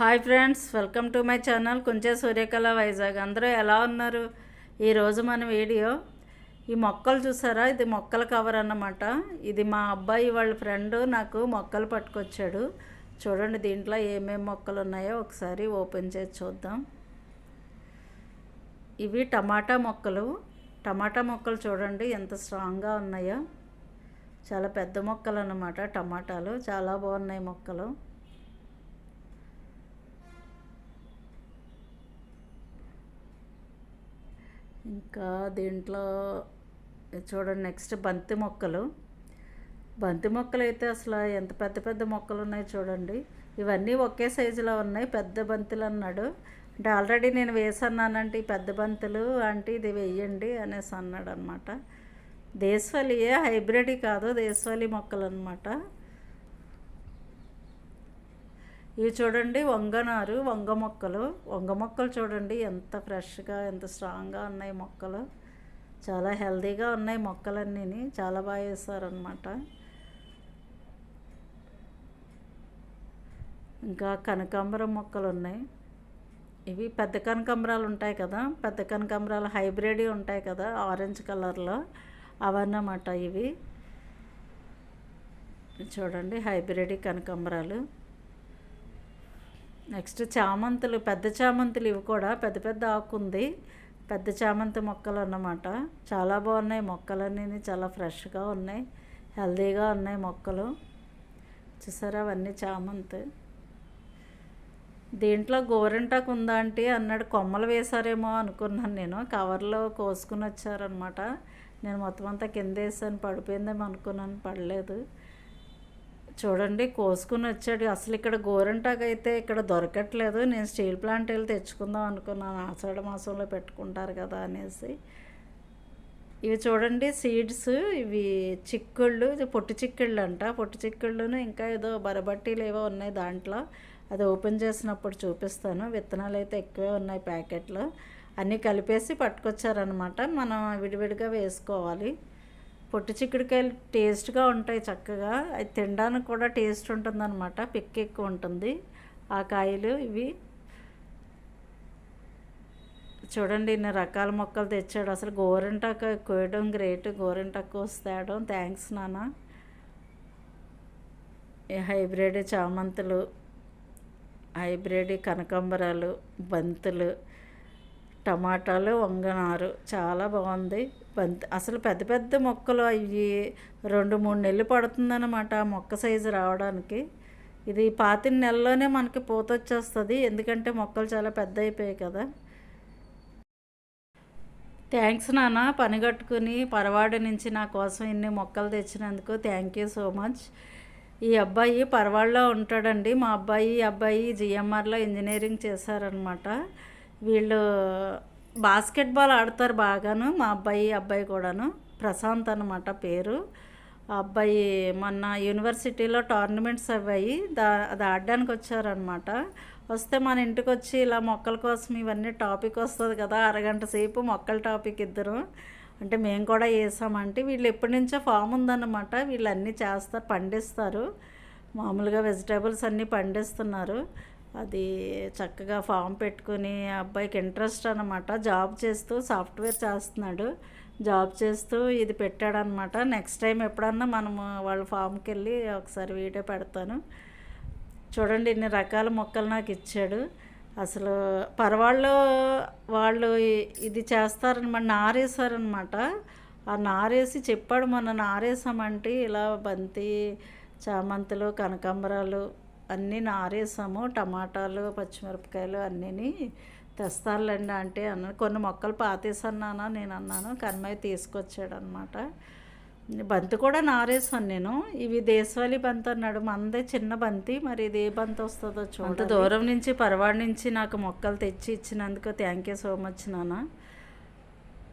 Hi friends welcome to my channel కొంచెం సూర్యకళ వైజాగ్. అందరూ ఎలా ఉన్నారు? ఈరోజు మన వీడియో ఈ మొక్కలు చూసారా? ఇది మొక్కల కవర్ అన్నమాట. ఇది మా అబ్బాయి వాళ్ళ ఫ్రెండ్ నాకు మొక్కలు పట్టుకొచ్చాడు. చూడండి దీంట్లో ఏమేమి మొక్కలు ఉన్నాయో ఒకసారి ఓపెన్ చేసి చూద్దాం. ఇవి టమాటా మొక్కలు. టమాటా మొక్కలు చూడండి ఎంత స్ట్రాంగ్గా ఉన్నాయో. చాలా పెద్ద మొక్కలు అన్నమాట టమాటాలు. చాలా బాగున్నాయి మొక్కలు. ఇంకా దీంట్లో చూడండి నెక్స్ట్ బంతి మొక్కలు. బంతి మొక్కలు అయితే అసలు ఎంత పెద్ద పెద్ద మొక్కలు ఉన్నాయి చూడండి. ఇవన్నీ ఒకే సైజులో ఉన్నాయి. పెద్ద బంతులు అన్నాడు. అంటే ఆల్రెడీ నేను వేసన్నానంటే ఈ పెద్ద బంతులు అంటే ఇది వేయండి అనేసి అన్నాడు అనమాట దేశవాళీయే హైబ్రిడ్ కాదు దేశవాళీ మొక్కలు అనమాట ఇవి చూడండి వంగనారు వంగ మొక్కలు. వంగ మొక్కలు చూడండి ఎంత ఫ్రెష్గా ఎంత స్ట్రాంగ్గా ఉన్నాయి మొక్కలు. చాలా హెల్తీగా ఉన్నాయి మొక్కలన్నీ చాలా బాగా వేస్తారనమాట ఇంకా కనకాంబరం మొక్కలు ఉన్నాయి. ఇవి పెద్ద కనకాంబరాలు ఉంటాయి కదా. పెద్ద కనకాంబరాలు హైబ్రిడ్ ఉంటాయి కదా ఆరెంజ్ కలర్లో. అవన్నమాట ఇవి. చూడండి హైబ్రిడ్ కనకాంబరాలు. నెక్స్ట్ చామంతులు పెద్ద చామంతులు ఇవి కూడా పెద్ద పెద్ద ఆకు ఉంది. పెద్ద చామంతి మొక్కలు అన్నమాట. చాలా బాగున్నాయి మొక్కలన్నీ చాలా ఫ్రెష్గా ఉన్నాయి. హెల్దీగా ఉన్నాయి మొక్కలు. చూసారా అవన్నీ చామంతి. దీంట్లో గోరింటాకు ఉందా అంటే అన్నాడు. కొమ్మలు వేశారేమో అనుకున్నాను నేను. కవర్లో కోసుకుని వచ్చారనమాట నేను మొత్తం అంతా కింద వేసాను. పడిపోయిందేమో అనుకున్నాను. పడలేదు. చూడండి కోసుకుని వచ్చాడు. అసలు ఇక్కడ గోరంటాకు అయితే ఇక్కడ దొరకట్లేదు. నేను స్టీల్ ప్లాంట్ వెళ్ళి తెచ్చుకుందాం అనుకున్నాను. ఆషాఢ మాసంలో పెట్టుకుంటారు కదా అనేసి. ఇవి చూడండి సీడ్స్ ఇవి చిక్కుళ్ళు. ఇది పొట్టు చిక్కుళ్ళు అంట పొట్టు చిక్కుళ్ళును ఇంకా ఏదో బరబట్టీలు ఏవో ఉన్నాయి దాంట్లో. అది ఓపెన్ చేసినప్పుడు చూపిస్తాను. విత్తనాలు అయితే ఎక్కువే ఉన్నాయి ప్యాకెట్లో. అన్నీ కలిపేసి పట్టుకొచ్చారనమాట మనం విడివిడిగా వేసుకోవాలి. పొట్టి చిక్కుడుకాయలు టేస్ట్గా ఉంటాయి చక్కగా. అది తినడానికి కూడా టేస్ట్ ఉంటుందన్నమాట. పిక్ ఎక్కువ ఉంటుంది. ఆ కాయలు ఇవి. చూడండి ఇన్ని రకాల మొక్కలు తెచ్చాడు. అసలు గోరింటాకు కోయడం గ్రేట్. గోరింటాకు వస్తాడు. థ్యాంక్స్ నాన్న. హైబ్రిడ్ చామంతులు హైబ్రిడ్ కనకాంబరాలు బంతులు టమాటాలు వంగనారు. చాలా బాగుంది. బంతి అసలు పెద్ద పెద్ద మొక్కలు అవి రెండు మూడు నెలలు పడుతుందన్నమాట ఆ మొక్క సైజు రావడానికి. ఇది పాతిన నెలలోనే మనకి పూత వచ్చేస్తుంది. ఎందుకంటే మొక్కలు చాలా పెద్ద అయిపోయాయి కదా. థ్యాంక్స్ నాన్న. పని కట్టుకుని పరవాడ నుంచి నా కోసం ఇన్ని మొక్కలు తెచ్చినందుకు థ్యాంక్ యూ సో మచ్. ఈ అబ్బాయి పరవాడలో ఉంటాడండి. మా అబ్బాయి అబ్బాయి జిఎంఆర్లో ఇంజనీరింగ్ చేశారనమాట వీళ్ళు బాస్కెట్బాల్ ఆడతారు బాగాను. మా అబ్బాయి అబ్బాయి కూడాను. ప్రశాంత్ అనమాట పేరు. అబ్బాయి మొన్న యూనివర్సిటీలో టోర్నమెంట్స్ అవ్వాయి. దా అది ఆడడానికి వచ్చారనమాట వస్తే మన ఇంటికి వచ్చి ఇలా మొక్కల కోసం ఇవన్నీ టాపిక్ వస్తుంది కదా అరగంట సేపు మొక్కల టాపిక్ ఇద్దరు. అంటే మేము కూడా వేసామంటే వీళ్ళు ఎప్పటి నుంచో ఫామ్ ఉందన్నమాట. వీళ్ళు అన్నీ చేస్తారు పండిస్తారు. మామూలుగా వెజిటేబుల్స్ అన్నీ పండిస్తున్నారు. అది చక్కగా ఫామ్ పెట్టుకుని అబ్బాయికి ఇంట్రెస్ట్ అనమాట జాబ్ చేస్తూ సాఫ్ట్వేర్ చేస్తున్నాడు. జాబ్ చేస్తూ ఇది పెట్టాడనమాట నెక్స్ట్ టైం ఎప్పుడన్నా మనము వాళ్ళ ఫామ్కి వెళ్ళి ఒకసారి వీడియో పెడతాను. చూడండి ఇన్ని రకాల మొక్కలు నాకు ఇచ్చాడు. అసలు పరవాళ్ళు వాళ్ళు ఇది చేస్తారనమాట నారేసారనమాట ఆ నారేసి చెప్పాడు మొన్న నారేసామంటే ఇలా బంతి చామంతులు కనకాంబరాలు అన్నీ నారేసాము టమాటాలు పచ్చిమిరపకాయలు అన్నీ తెస్తారులేండి అంటే అన్న కొన్ని మొక్కలు పాతేసన్నానా నేను అన్నాను కన్మయ్య తీసుకొచ్చాడు అనమాట బంతి కూడా నారేసాను నేను. ఇవి దేశవాళీ బంతి అన్నాడు. మనదే చిన్న బంతి మరి ఇది ఏ బంతి వస్తుందో చూడ దూరం నుంచి పరవాడి నుంచి నాకు మొక్కలు తెచ్చి ఇచ్చినందుకు థ్యాంక్ యూ సో మచ్ నాన్న.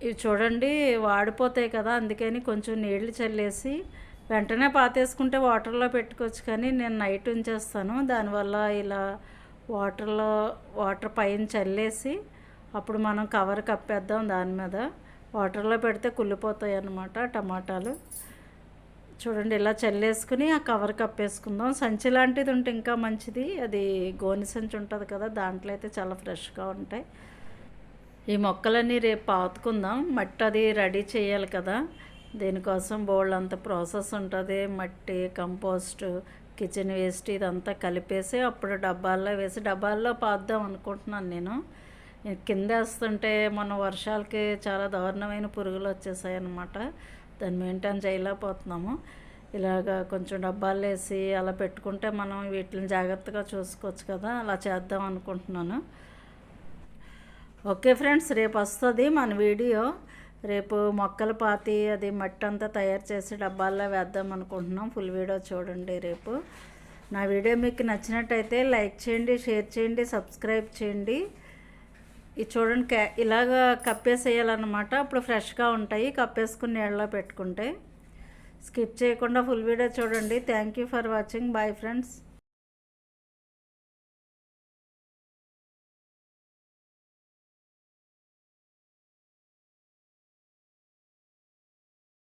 ఇవి చూడండి వాడిపోతాయి కదా అందుకని కొంచెం నీళ్ళు చల్లేసి వెంటనే పాతేసుకుంటే వాటర్లో పెట్టుకోవచ్చు కానీ నేను నైట్ ఉంచేస్తాను. దానివల్ల ఇలా వాటర్లో వాటర్ పైన చల్లేసి అప్పుడు మనం కవర్ కప్పేద్దాం దాని మీద. వాటర్లో పెడితే కుళ్ళిపోతాయి అన్నమాట టమాటాలు. చూడండి ఇలా చల్లేసుకుని ఆ కవర్ కప్పేసుకుందాం. సంచి లాంటిది ఉంటే ఇంకా మంచిది. అది గోని సంచి ఉంటుంది కదా దాంట్లో అయితే చాలా ఫ్రెష్గా ఉంటాయి. ఈ మొక్కలన్నీ రేపు పాతుకుందాం. మట్టి అది రెడీ చేయాలి కదా. దీనికోసం బోల్డ్ అంత ప్రాసెస్ ఉంటుంది. మట్టి కంపోస్ట్ కిచెన్ వేస్ట్ ఇదంతా కలిపేసి అప్పుడు డబ్బాల్లో వేసి డబ్బాల్లో పాద్దాం అనుకుంటున్నాను నేను. కింద వేస్తుంటే మన వర్షాలకి చాలా దారుణమైన పురుగులు వచ్చేసాయి అనమాట దాన్ని మెయింటైన్ చేయలేకపోతున్నాము. ఇలాగ కొంచెం డబ్బాలు వేసి అలా పెట్టుకుంటే మనం వీటిని జాగ్రత్తగా చూసుకోవచ్చు కదా అలా చేద్దాం అనుకుంటున్నాను. ఓకే ఫ్రెండ్స్ రేపు వస్తుంది మన వీడియో. రేపు మొక్కలు పాతి అది మట్టి అంతా తయారు చేసి డబ్బాల్లో వేద్దాం అనుకుంటున్నాం. ఫుల్ వీడియో చూడండి రేపు. నా వీడియో మీకు నచ్చినట్టయితే లైక్ చేయండి షేర్ చేయండి సబ్స్క్రైబ్ చేయండి. ఇది చూడండి క్యా ఇలాగ కప్పేసేయాలన్నమాట. అప్పుడు ఫ్రెష్గా ఉంటాయి కప్పేసుకుని నీళ్ళలో పెట్టుకుంటే. స్కిప్ చేయకుండా ఫుల్ వీడియో చూడండి. Thank you for watching. Bye friends.